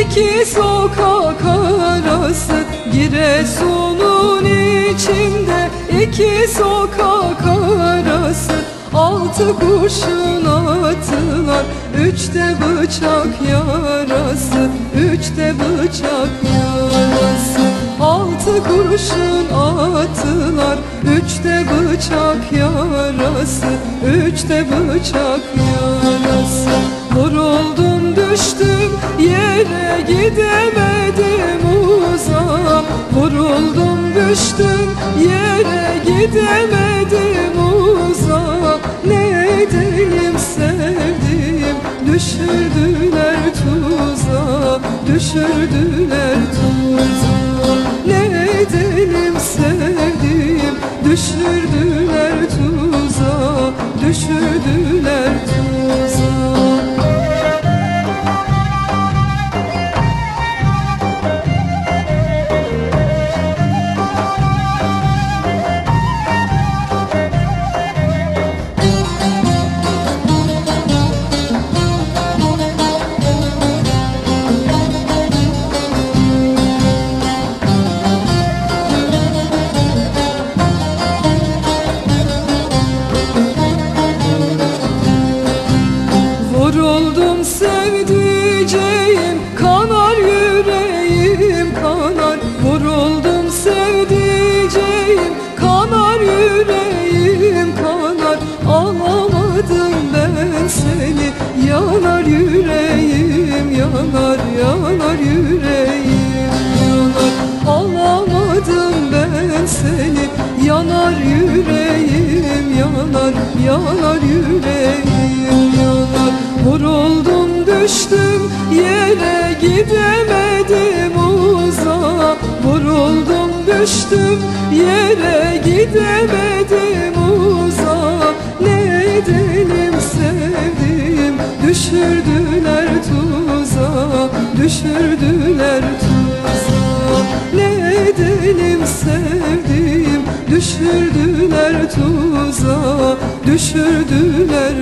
İki sokak arası Giresun'un içinde iki sokak arası Altı kurşun attılar Üçte bıçak yarası Üçte bıçak yarası Altı kurşun attılar Üçte bıçak yarası Üçte bıçak yarası Vuruldum düştüm yere gidemedim uzağa Vuruldum düştüm. Yere gidemedim uzağa Ne edelim sevdiğim düşürdüler tuzağa Düşürdüler tuzağa. Ne edelim Vuruldum sevdiceğim kanar yüreğim kanar. Alamadım ben seni yanar yüreğim yanar yanar yüreğim yanar. Alamadım ben seni yanar yüreğim yanar yanar yüreğim yanar. Vuruldum düştüm yere gidemedim uzağa Vuruldum düştüm yere gidemedim uzağa Ne edelim sevdiğim düşürdüler tuzağa Düşürdüler tuzağa Ne edelim sevdiğim düşürdüler tuzağa Düşürdüler